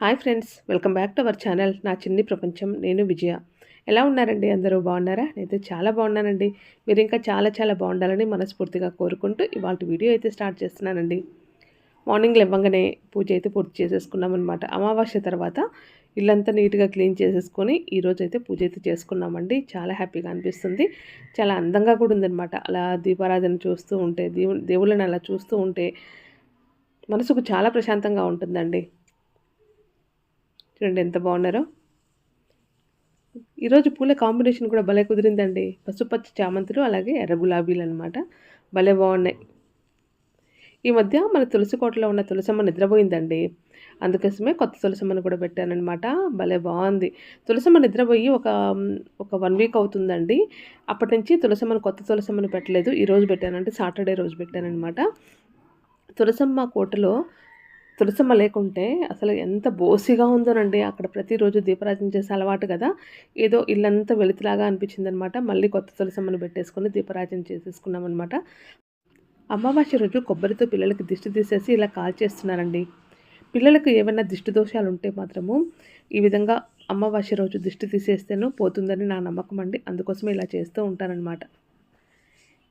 Hi friends welcome back to our channel. నా చిన్ని ప్రపంచం నేను విజయ. ఎలా ఉన్నారండి? అందరూ బాగున్నారా? నేనైతే చాలా బాగున్నానండి. మీరు ఇంకా చాలా చాలా బాగుండాలని మనస్ఫూర్తిగా కోరుకుంటూ ఇవాళ వీడియో అయితే స్టార్ట్ చేస్తున్నానండి. మార్నింగ్ లేవగానే పూజ అయితే పూర్తి చేసేసుకున్నాం అనమాట అమావాస్య తర్వాత ఇల్లంతా నీట్గా క్లీన్ చేసేసుకొని ఈరోజు అయితే పూజ అయితే చేసుకున్నామండి. చాలా హ్యాపీగా అనిపిస్తుంది. చాలా అందంగా కూడా ఉందన్నమాట. అలా దీపారాధన చూస్తూ ఉంటే దేవు దేవుళ్ళని అలా చూస్తూ ఉంటే మనసుకు చాలా ప్రశాంతంగా ఉంటుందండి. చూడండి ఎంత బాగున్నారో. ఈరోజు పూల కాంబినేషన్ కూడా భలే కుదిరిందండి. పసుపచ్చ చామంతులు అలాగే ఎర్ర గులాబీలు అనమాట భలే బాగున్నాయి. ఈ మధ్య మన తులసి కోటలో ఉన్న తులసమ్మ నిద్రపోయిందండి. అందుకోసమే కొత్త తులసమ్మను కూడా పెట్టానమాట భలే బాగుంది. తులసమ్మ నిద్రపోయి ఒక ఒక వన్ వీక్ అవుతుందండి. అప్పటి నుంచి తులసమ్మను కొత్త తులసమ్మను పెట్టలేదు. ఈరోజు పెట్టానంటే సాటర్డే రోజు పెట్టానమాట తులసమ్మ కోటలో తులసమ్మ లేకుంటే అసలు ఎంత బోసిగా ఉందోనండి. అక్కడ ప్రతిరోజు దీపరాజన చేసే అలవాటు కదా. ఏదో ఇల్లంతా వెలుతులాగా అనిపించింది అనమాట మళ్ళీ కొత్త తులసమ్మను పెట్టేసుకొని దీపరాజన చేసేసుకున్నాం అనమాట అమావాస్య రోజు కొబ్బరితో పిల్లలకి దిష్టి తీసేసి ఇలా కాల్ చేస్తున్నారండి. పిల్లలకు ఏమైనా దిష్టి దోషాలు ఉంటే మాత్రము ఈ విధంగా అమావాస్య రోజు దిష్టి తీసేస్తేనూ పోతుందని నా నమ్మకం అండి. అందుకోసమే ఇలా చేస్తూ ఉంటానన్నమాట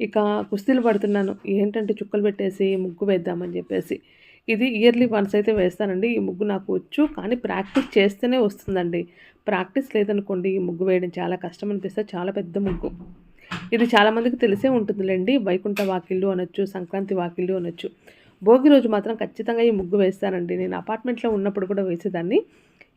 ఇక కుస్తీలు పడుతున్నాను. ఏంటంటే చుక్కలు పెట్టేసి ముగ్గు వేద్దామని చెప్పేసి. ఇది ఇయర్లీ వన్స్ అయితే వేస్తానండి. ఈ ముగ్గు నాకు వచ్చు కానీ ప్రాక్టీస్ చేస్తేనే వస్తుందండి. ప్రాక్టీస్ లేదనుకోండి ఈ ముగ్గు వేయడం చాలా కష్టం అనిపిస్తే చాలా పెద్ద ముగ్గు. ఇది చాలామందికి తెలిసే ఉంటుందిలేండి. వైకుంఠ వాకిళ్ళు అనొచ్చు సంక్రాంతి వాకిళ్ళు అనొచ్చు. భోగి రోజు మాత్రం ఖచ్చితంగా ఈ ముగ్గు వేస్తానండి. నేను అపార్ట్మెంట్లో ఉన్నప్పుడు కూడా వేసేదాన్ని.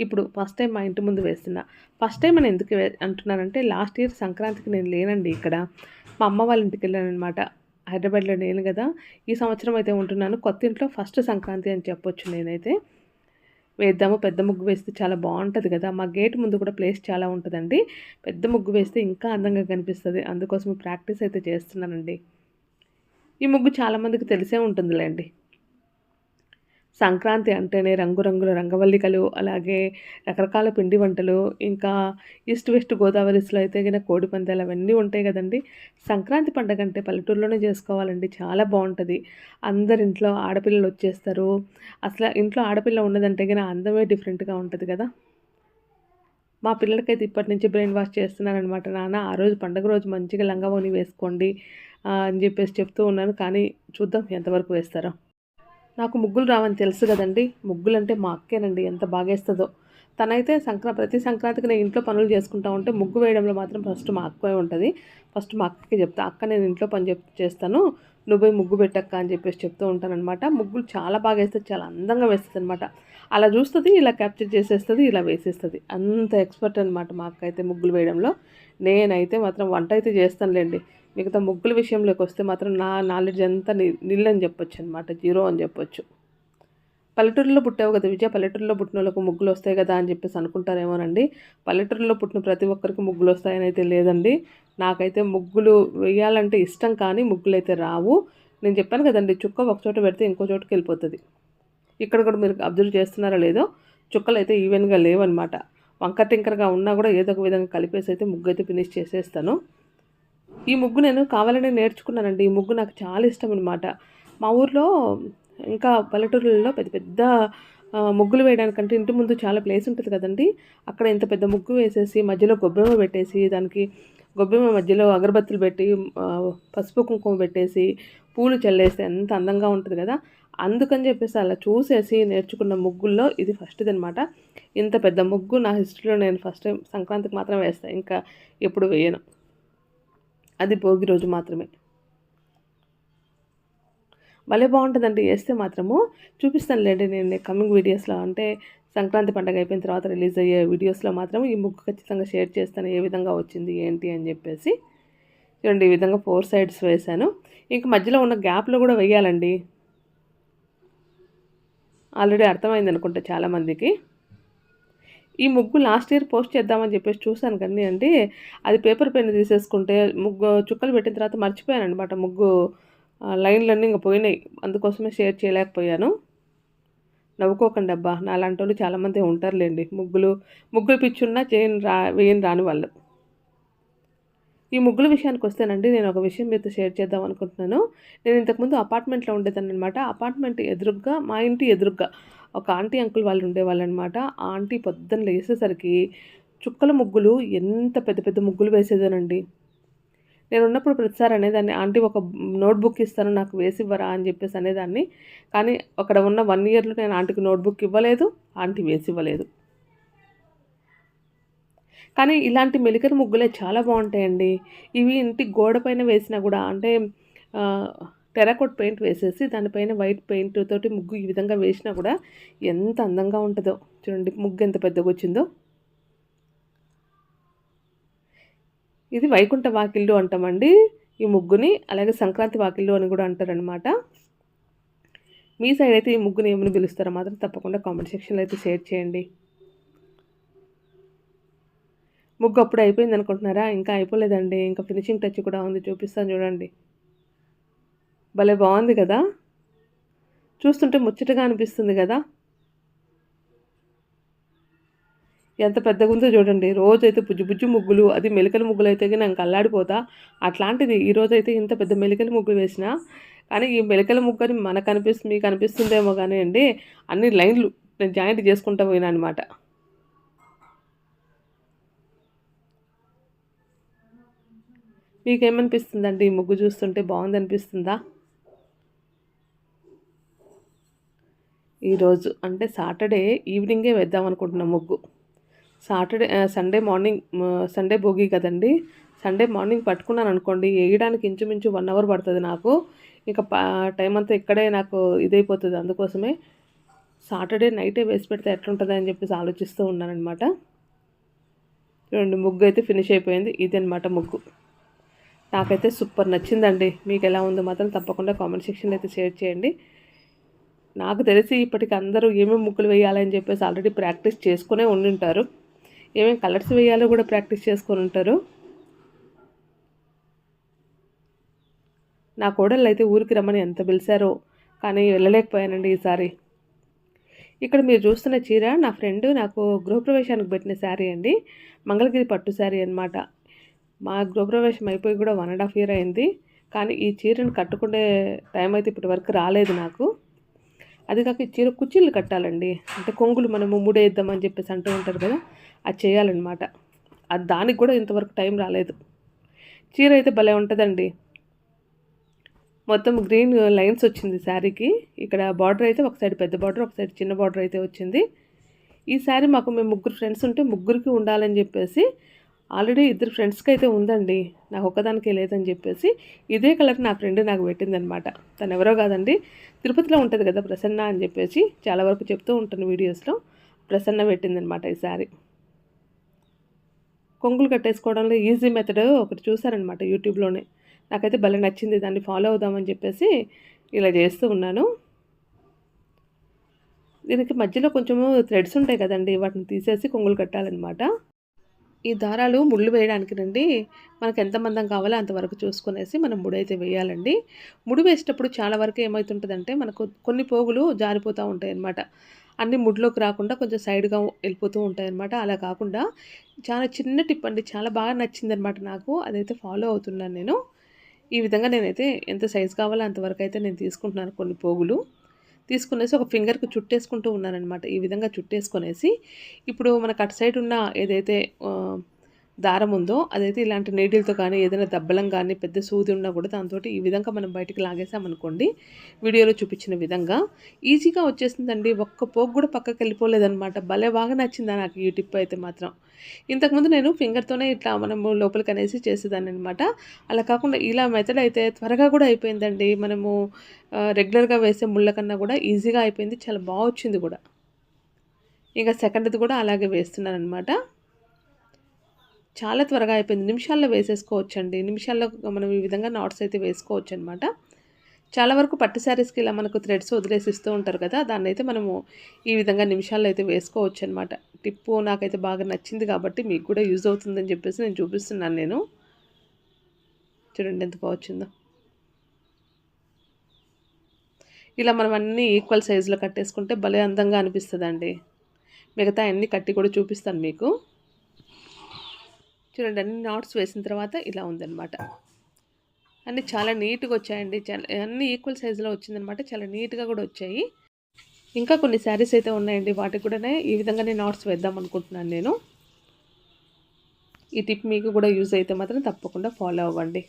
ఇప్పుడు ఫస్ట్ టైం మా ఇంటి ముందు వేస్తున్నా. ఫస్ట్ టైం నేను ఎందుకు అంటున్నానంటే లాస్ట్ ఇయర్ సంక్రాంతికి నేను లేనండి ఇక్కడ. మా అమ్మ వాళ్ళ ఇంటికి వెళ్ళాను అనమాట హైదరాబాద్లో నేను కదా ఈ సంవత్సరం అయితే ఉంటున్నాను. కొత్త ఇంట్లో ఫస్ట్ సంక్రాంతి అని చెప్పొచ్చు నేనైతే. వేద్దాము పెద్ద ముగ్గు వేస్తే చాలా బాగుంటుంది కదా. మా గేట్ ముందు కూడా ప్లేస్ చాలా ఉంటుందండి. పెద్ద ముగ్గు వేస్తే ఇంకా అందంగా కనిపిస్తుంది. అందుకోసం ప్రాక్టీస్ అయితే చేస్తున్నానండి. ఈ ముగ్గు చాలామందికి తెలిసే ఉంటుందిలేండి. సంక్రాంతి అంటేనే రంగురంగుల రంగవల్లికలు అలాగే రకరకాల పిండి వంటలు ఇంకా ఈస్ట్ వెస్ట్ గోదావరిస్లో అయితే కనుక కోడి పందాలు అవన్నీ ఉంటాయి కదండి. సంక్రాంతి పండగ అంటే పల్లెటూరులోనే చేసుకోవాలండి చాలా బాగుంటుంది. అందరింట్లో ఆడపిల్లలు వచ్చేస్తారు. అసలు ఇంట్లో ఆడపిల్ల ఉన్నదంటే కనుక అందమే డిఫరెంట్గా ఉంటుంది కదా. మా పిల్లలకైతే ఇప్పటి నుంచి బ్రెయిన్ వాష్ చేస్తున్నానమాట నాన్న ఆ రోజు పండుగ రోజు మంచిగా లంగవోని వేసుకోండి అని చెప్పేసి చెప్తూ ఉన్నాను. కానీ చూద్దాం ఎంతవరకు వేస్తారో. నాకు ముగ్గులు రావని తెలుసు కదండి. ముగ్గులు అంటే మా అక్కేనండి ఎంత బాగేస్తుందో. తనైతే సంక్రా ప్రతి సంక్రాంతికి నేను ఇంట్లో పనులు చేసుకుంటా ఉంటే ముగ్గు వేయడంలో మాత్రం ఫస్ట్ మా అక్కే ఉంటుంది. ఫస్ట్ మా అక్కకి చెప్తా అక్క నేను ఇంట్లో పని చెప్ చేస్తాను. నువ్వు పోయి ముగ్గు పెట్టక్క అని చెప్పేసి చెప్తూ ఉంటానమాట ముగ్గులు చాలా బాగా వేస్తుంది చాలా అందంగా వేస్తుంది అనమాట అలా చూస్తుంది ఇలా క్యాప్చర్ చేసేస్తుంది ఇలా వేసేస్తుంది. అంత ఎక్స్పర్ట్ అనమాట మా అక్క అయితే ముగ్గులు వేయడంలో. నేనైతే మాత్రం వంట అయితే చేస్తానులేండి. మిగతా ముగ్గుల విషయంలోకి వస్తే మాత్రం నా నాలెడ్జ్ అంతా నిల్ అని చెప్పొచ్చు అనమాట జీరో అని చెప్పొచ్చు. పల్లెటూరులో పుట్టావు కదా విజయ పల్లెటూరులో పుట్టిన వాళ్ళకు ముగ్గులు వస్తాయి కదా అని చెప్పేసి అనుకుంటారేమోనండి. పల్లెటూరులో పుట్టిన ప్రతి ఒక్కరికి ముగ్గులు వస్తాయని అయితే లేదండి. నాకైతే ముగ్గులు వేయాలంటే ఇష్టం కానీ ముగ్గులు అయితే రావు. నేను చెప్పాను కదండి చుక్క ఒక చోట పెడితే ఇంకో చోటుకి వెళ్ళిపోతుంది ఇక్కడ కూడా మీరు అబ్జర్వ్ చేస్తున్నారా లేదో చుక్కలు అయితే ఈవెన్గా లేవన్నమాట. వంకటింకరగా ఉన్నా కూడా ఏదో ఒక విధంగా కలిపేసి అయితే ముగ్గు అయితే ఫినిష్ చేసేస్తాను. ఈ ముగ్గు నేను కావాలనే నేర్చుకున్నానండి. ఈ ముగ్గు నాకు చాలా ఇష్టం అనమాట మా ఊర్లో ఇంకా పల్లెటూరులలో పెద్ద పెద్ద ముగ్గులు వేయడానికంటే ఇంటి ముందు చాలా ప్లేస్ ఉంటుంది కదండి. అక్కడ ఇంత పెద్ద ముగ్గు వేసేసి మధ్యలో గొబ్బెమ్మ పెట్టేసి దానికి గొబ్బెమ్మ మధ్యలో అగరబత్తులు పెట్టి పసుపు కుంకుమ పెట్టేసి పూలు చల్లేస్తే ఎంత అందంగా ఉంటుంది కదా. అందుకని చెప్పేసి అలా చూసేసి నేర్చుకున్న ముగ్గుల్లో ఇది ఫస్ట్ది అనమాట ఇంత పెద్ద ముగ్గు నా హిస్టరీలో నేను ఫస్ట్ టైం సంక్రాంతికి మాత్రం వేస్తాను ఇంకా ఎప్పుడు వేయను. అది భోగి రోజు మాత్రమే. భలే బాగుంటుందండి. వేస్తే మాత్రము చూపిస్తాను లేండి నేను కమింగ్ వీడియోస్లో అంటే సంక్రాంతి పండగ అయిపోయిన తర్వాత రిలీజ్ అయ్యే వీడియోస్లో మాత్రం ఈ ముగ్గు ఖచ్చితంగా షేర్ చేస్తాను ఏ విధంగా వచ్చింది ఏంటి అని చెప్పేసి. చూడండి ఈ విధంగా ఫోర్ సైడ్స్ వేశాను. ఇంక మధ్యలో ఉన్న గ్యాప్లో కూడా వేయాలండి. ఆల్రెడీ అర్థమైంది అనుకుంటా చాలామందికి. ఈ ముగ్గు లాస్ట్ ఇయర్ పోస్ట్ చేద్దామని చెప్పేసి చూశాను కానీ అంటే అది పేపర్ పెన్ తీసేసుకుంటే ముగ్గు చుక్కలు పెట్టిన తర్వాత మర్చిపోయాను అనమాట ముగ్గు లైన్లన్నీ ఇంకా పోయినాయి. అందుకోసమే షేర్ చేయలేకపోయాను. నవ్వుకోకండి అబ్బా. నాలాంటి వాళ్ళు చాలామంది ఉంటారులేండి. ముగ్గులు ముగ్గులు పిచ్చున్నా చేయని రా వేయని రాని వాళ్ళు. ఈ ముగ్గుల విషయానికి వస్తేనండి నేను ఒక విషయం మీతో షేర్ చేద్దాం అనుకుంటున్నాను. నేను ఇంతకుముందు అపార్ట్మెంట్లో ఉండేదాన్ని అనమాట అపార్ట్మెంట్ ఎదురుగ్గా మా ఇంటి ఎదురుగ్గా ఒక ఆంటీ అంకుల్ వాళ్ళు ఉండేవాళ్ళు అనమాట ఆ ఆంటీ పొద్దున్న లేసేసరికి చుక్కల ముగ్గులు ఎంత పెద్ద పెద్ద ముగ్గులు వేసేదానండి. నేను ఉన్నప్పుడు ప్రతిసారి అనేదాన్ని ఆంటీ ఒక నోట్బుక్ ఇస్తాను నాకు వేసి ఇవ్వరా అని చెప్పేసి అనేదాన్ని. కానీ అక్కడ ఉన్న వన్ ఇయర్లో నేను ఆంటీకి నోట్బుక్ ఇవ్వలేదు ఆంటీ వేసి ఇవ్వలేదు కానీ ఇలాంటి మెలికల ముగ్గులే చాలా బాగుంటాయండి. ఇవి ఇంటి గోడ పైన వేసినా కూడా అంటే టెరాకోట్ పెయింట్ వేసేసి దానిపైన వైట్ పెయింట్ తోటి ముగ్గు ఈ విధంగా వేసినా కూడా ఎంత అందంగా ఉంటుందో. చూడండి ముగ్గు ఎంత పెద్దగా వచ్చిందో. ఇది వైకుంఠ వాకిళ్ళు అంటామండి. ఈ ముగ్గుని అలాగే సంక్రాంతి వాకిళ్ళు అని కూడా అంటారనమాట మీ సైడ్ అయితే ఈ ముగ్గుని ఏమని పిలుస్తారో మాత్రం తప్పకుండా కామెంట్ సెక్షన్లో అయితే షేర్ చేయండి. ముగ్గు అప్పుడు అయిపోయింది అనుకుంటున్నారా? ఇంకా అయిపోలేదండి. ఇంకా ఫినిషింగ్ టచ్ కూడా ఉంది. చూపిస్తాను చూడండి. భలే బాగుంది కదా? చూస్తుంటే ముచ్చటగా అనిపిస్తుంది కదా? ఎంత పెద్దగా ఉందో చూడండి. రోజైతే బుజ్జు బుజ్జు ముగ్గులు అది మెలికల ముగ్గులు అయితే నాకు అల్లాడిపోతా అట్లాంటిది ఈరోజు అయితే ఇంత పెద్ద మెలికల ముగ్గులు వేసిన కానీ ఈ మెలికల ముగ్గుని మనకు అనిపిస్తుంది మీకు అనిపిస్తుందేమో కానీ అండి అన్ని లైన్లు నేను జాయింట్ చేసుకుంటూ పోయినా అనమాట మీకేమనిపిస్తుందండి ఈ ముగ్గు చూస్తుంటే? బాగుంది అనిపిస్తుందా? ఈరోజు అంటే సాటర్డే ఈవినింగే వేద్దాం అనుకుంటున్నాం ముగ్గు. Saturday Sunday morning Sunday Bhogi కదండి. సండే మార్నింగ్ పట్టుకున్నాను అనుకోండి వేయడానికి ఇంచుమించు వన్ అవర్ పడుతుంది నాకు. ఇంకా టైం అంతా ఇక్కడే నాకు ఇదైపోతుంది. అందుకోసమే సాటర్డే నైటే వేసి పెడితే ఎట్లుంటుంది అని చెప్పేసి ఆలోచిస్తూ ఉన్నానమాట రెండు ముగ్గు అయితే ఫినిష్ అయిపోయింది. ఇది అనమాట ముగ్గు. నాకైతే సూపర్ నచ్చిందండి. మీకు ఎలా ఉందో మాత్రం తప్పకుండా కామెంట్ సెక్షన్లో అయితే షేర్ చేయండి. నాకు తెలిసి ఇప్పటికి అందరూ ఏమేమి ముగ్గులు వేయాలని చెప్పేసి ఆల్రెడీ ప్రాక్టీస్ చేసుకునే ఉండింటారు. ఏమేమి కలర్స్ వేయాలో కూడా ప్రాక్టీస్ చేసుకొని ఉంటారు. నా కోడళ్ళు అయితే ఊరికి రమ్మని ఎంత పిలిచారో కానీ వెళ్ళలేకపోయానండి ఈసారి. ఇక్కడ మీరు చూస్తున్న చీర నా ఫ్రెండ్ నాకు గృహప్రవేశానికి పెట్టిన శారీ అండి. మంగళగిరి పట్టు శారీ అనమాట మా గృహప్రవేశం అయిపోయి కూడా వన్ అండ్ హాఫ్ ఇయర్ అయింది. కానీ ఈ చీరను కట్టుకునే టైం అయితే ఇప్పటి వరకు రాలేదు నాకు. అది కాక చీర కుచ్చిళ్ళు కట్టాలండి. అంటే కొంగులు మనము ముడేద్దామని చెప్పేసి అంటూ ఉంటారు కదా అది చేయాలన్నమాట. అది దానికి కూడా ఇంతవరకు టైం రాలేదు. చీర అయితే భలే ఉంటుందండి. మొత్తం గ్రీన్ లైన్స్ వచ్చింది శారీకి. ఇక్కడ బార్డర్ అయితే ఒక సైడ్ పెద్ద బార్డర్ ఒక సైడ్ చిన్న బార్డర్ అయితే వచ్చింది. ఈ శారీ మాకు మేము ముగ్గురు ఫ్రెండ్స్ ఉంటే ముగ్గురికి ఉండాలని చెప్పేసి ఆల్రెడీ ఇద్దరు ఫ్రెండ్స్కి అయితే ఉందండి. నాకు ఒక్కదానికే లేదని చెప్పేసి ఇదే కలర్ నా ఫ్రెండ్ నాకు పెట్టిందనమాట తను ఎవరో కాదండి. తిరుపతిలో ఉంటుంది కదా ప్రసన్న అని చెప్పేసి చాలా వరకు చెప్తూ ఉంటాను వీడియోస్లో. ప్రసన్న పెట్టిందనమాట ఈసారి కొంగులు కట్టేసుకోవడంలో ఈజీ మెథడ్ ఒకటి చూసారనమాట యూట్యూబ్లోనే. నాకైతే భలే నచ్చింది దాన్ని ఫాలో అవుదామని చెప్పేసి ఇలా చేస్తూ ఉన్నాను. దీనికి మధ్యలో కొంచెము థ్రెడ్స్ ఉంటాయి కదండి వాటిని తీసేసి కొంగులు కట్టాలన్నమాట. ఈ దారాలు ముళ్ళు వేయడానికి నండి మనకు ఎంత మందం కావాలో అంతవరకు చూసుకునేసి మనం ముడి అయితే వేయాలండి. ముడి వేసేటప్పుడు చాలా వరకు ఏమవుతుంటుందంటే మనకు కొన్ని పోగులు జారిపోతూ ఉంటాయి అన్నమాట అన్ని ముడిలోకి రాకుండా కొంచెం సైడ్గా వెళ్ళిపోతూ ఉంటాయి అన్నమాట అలా కాకుండా చాలా చిన్న టిప్ అండి. చాలా బాగా నచ్చింది అనమాట నాకు. అదైతే ఫాలో అవుతున్నాను నేను. ఈ విధంగా నేనైతే ఎంత సైజు కావాలో అంతవరకు అయితే నేను తీసుకుంటున్నాను కొన్ని పోగులు. తీసుకునేసి ఒక ఫింగర్కి చుట్టేసుకుంటూ ఉన్నానమాట ఈ విధంగా చుట్టేసుకునేసి ఇప్పుడు మనకు అటు సైడ్ ఉన్న ఏదైతే దారం ఉందో అదైతే ఇలాంటి నీటిలతో కానీ ఏదైనా దబ్బలం కానీ పెద్ద సూది ఉన్నా కూడా దాంతో ఈ విధంగా మనం బయటికి లాగేసామనుకోండి వీడియోలో చూపించిన విధంగా. ఈజీగా వచ్చేసిందండి. ఒక్క పోగు కూడా పక్కకి వెళ్ళిపోలేదనమాట భలే బాగా నచ్చిందా నాకు ఈ టిప్ అయితే మాత్రం. ఇంతకుముందు నేను ఫింగర్తోనే ఇట్లా మనము లోపలికి అనేసి చేసేదాన్ని అనమాట అలా కాకుండా ఇలా మెథడ్ అయితే త్వరగా కూడా అయిపోయిందండి. మనము రెగ్యులర్గా వేసే ముళ్ళ కన్నా కూడా ఈజీగా అయిపోయింది. చాలా బాగా వచ్చింది కూడా. ఇంకా సెకండ్ది కూడా అలాగే వేస్తున్నాను అనమాట చాలా త్వరగా అయిపోయింది. నిమిషాల్లో వేసేసుకోవచ్చండి. నిమిషాల్లో మనం ఈ విధంగా నాట్స్ అయితే వేసుకోవచ్చు అనమాట చాలా వరకు పట్టు శారీస్కి ఇలా మనకు థ్రెడ్స్ వదిలేసి ఇస్తూ ఉంటారు కదా దాన్ని అయితే మనము ఈ విధంగా నిమిషాల్లో అయితే వేసుకోవచ్చు అనమాట టిప్పు నాకైతే బాగా నచ్చింది కాబట్టి మీకు కూడా యూజ్ అవుతుందని చెప్పేసి నేను చూపిస్తున్నాను నేను. చూడండి ఎంత బాగా ఇలా మనం అన్నీ ఈక్వల్ సైజులో కట్టేసుకుంటే భలే అందంగా అనిపిస్తుందండి. మిగతా అన్నీ కట్టి కూడా చూపిస్తాను మీకు. చూడండి అన్ని నాట్స్ వేసిన తర్వాత ఇలా ఉందన్నమాట. అన్నీ చాలా నీట్గా వచ్చాయండి. చాలా అన్నీ ఈక్వల్ సైజులో వచ్చిందనమాట చాలా నీట్గా కూడా వచ్చాయి. ఇంకా కొన్ని శారీస్ అయితే ఉన్నాయండి. వాటికి కూడా ఈ విధంగానే నాట్స్ వేద్దాం అనుకుంటున్నాను నేను. ఈ టిప్ మీకు కూడా యూజ్ అయితే మాత్రం తప్పకుండా ఫాలో అవ్వండి.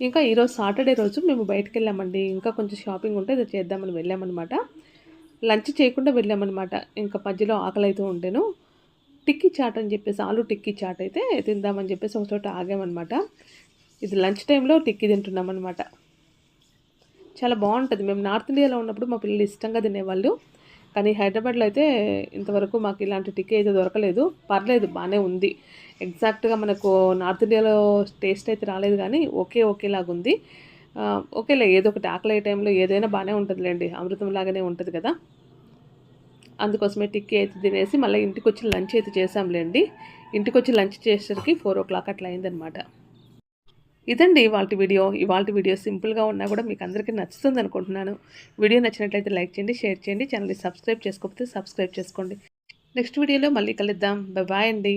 ఇంకా ఈరోజు సాటర్డే రోజు మేము బయటకు వెళ్ళామండి. ఇంకా కొంచెం షాపింగ్ ఉంటే ఇది చేద్దామని వెళ్ళామన్నమాట. లంచ్ చేయకుండా వెళ్ళామన్నమాట. ఇంకా మధ్యలో ఆకలి అయితే ఉండేను టిక్కీ చాట్ అని చెప్పేసి ఆలు టిక్కీ చాట్ అయితే తిందామని చెప్పేసి ఒక చోట ఆగామన్నమాట. ఇది లంచ్ టైంలో టిక్కీ తింటున్నాం అనమాట చాలా బాగుంటుంది. మేము నార్త్ ఇండియాలో ఉన్నప్పుడు మా పిల్లలు ఇష్టంగా తినేవాళ్ళు. కానీ హైదరాబాద్లో అయితే ఇంతవరకు మాకు ఇలాంటి టిక్కీ అయితే దొరకలేదు. పర్లేదు బాగానే ఉంది. ఎగ్జాక్ట్గా మనకు నార్త్ ఇండియాలో టేస్ట్ అయితే రాలేదు కానీ ఓకే ఓకేలాగా ఉంది. ఓకేలే ఏదో ఒకటి ఆకలి అయ్యే టైంలో ఏదైనా బాగానే ఉంటుందిలేండి. అమృతం లాగానే ఉంటుంది కదా. అందుకోసమే టిక్కీ అయితే తినేసి మళ్ళీ ఇంటికి వచ్చి లంచ్ అయితే చేసాంలేండి ఇంటికి వచ్చి లంచ్ చేసేసరికి ఫోర్ ఓ క్లాక్ అట్లా అయిందనమాట. ఇదండి ఇవాళ వీడియో. ఇవాళ వీడియో సింపుల్గా ఉన్నా కూడా మీకు అందరికీ నచ్చుతుంది అనుకుంటున్నాను. వీడియో నచ్చినట్లయితే లైక్ చేయండి షేర్ చేయండి ఛానల్ని సబ్స్క్రైబ్ చేసుకోకపోతే సబ్స్క్రైబ్ చేసుకోండి. నెక్స్ట్ వీడియోలో మళ్ళీ కలుద్దాం. బాయ్ అండి.